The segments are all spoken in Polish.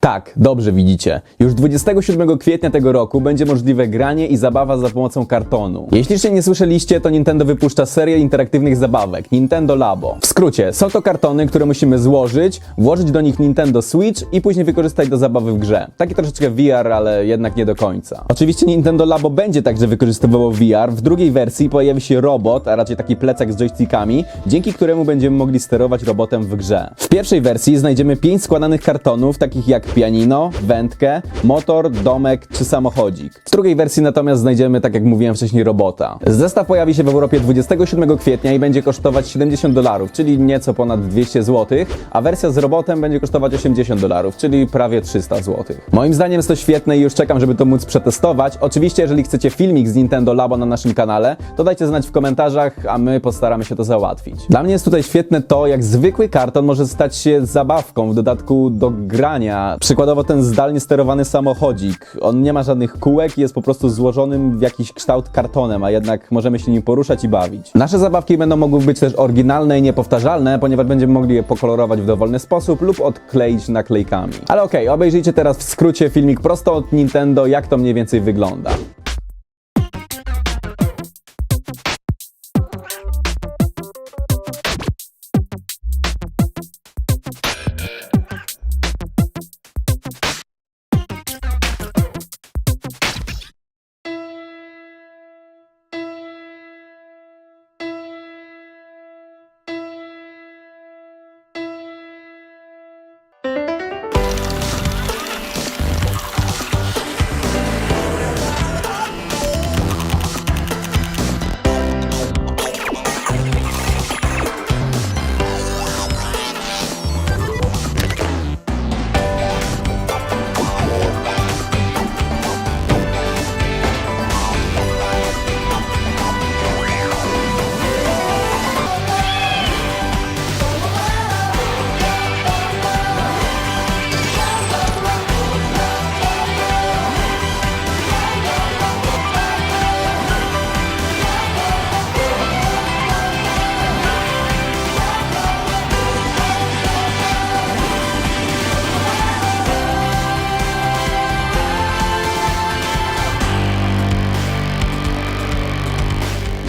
Tak, dobrze widzicie. Już 27 kwietnia tego roku będzie możliwe granie i zabawa za pomocą kartonu. Jeśli jeszcze nie słyszeliście, to Nintendo wypuszcza serię interaktywnych zabawek Nintendo Labo. W skrócie, są to kartony, które musimy złożyć, włożyć do nich Nintendo Switch i później wykorzystać do zabawy w grze. Taki troszeczkę VR, ale jednak nie do końca. Oczywiście Nintendo Labo będzie także wykorzystywało VR. W drugiej wersji pojawi się robot, a raczej taki plecak z joystickami, dzięki któremu będziemy mogli sterować robotem w grze. W pierwszej wersji znajdziemy 5 składanych kartonów, takich jak pianino, wędkę, motor, domek czy samochodzik. W drugiej wersji natomiast znajdziemy, tak jak mówiłem wcześniej, robota. Zestaw pojawi się w Europie 27 kwietnia i będzie kosztować 70 dolarów, czyli nieco ponad 200 zł, a wersja z robotem będzie kosztować 80 dolarów, czyli prawie 300 zł. Moim zdaniem jest to świetne i już czekam, żeby to móc przetestować. Oczywiście, jeżeli chcecie filmik z Nintendo Labo na naszym kanale, to dajcie znać w komentarzach, a my postaramy się to załatwić. Dla mnie jest tutaj świetne to, jak zwykły karton może stać się zabawką w dodatku do grania. Przykładowo ten zdalnie sterowany samochodzik. On nie ma żadnych kółek i jest po prostu złożonym w jakiś kształt kartonem, a jednak możemy się nim poruszać i bawić. Nasze zabawki będą mogły być też oryginalne i niepowtarzalne, ponieważ będziemy mogli je pokolorować w dowolny sposób lub odkleić naklejkami. Ale okej, obejrzyjcie teraz w skrócie filmik prosto od Nintendo, jak to mniej więcej wygląda.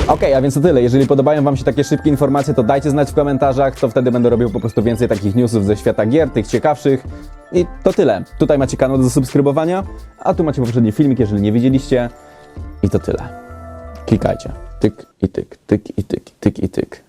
Okej, a więc to tyle. Jeżeli podobają Wam się takie szybkie informacje, to dajcie znać w komentarzach, to wtedy będę robił po prostu więcej takich newsów ze świata gier, tych ciekawszych. I to tyle. Tutaj macie kanał do zasubskrybowania, a tu macie poprzedni filmik, jeżeli nie widzieliście. I to tyle. Klikajcie. Tyk i tyk, tyk i tyk, tyk i tyk.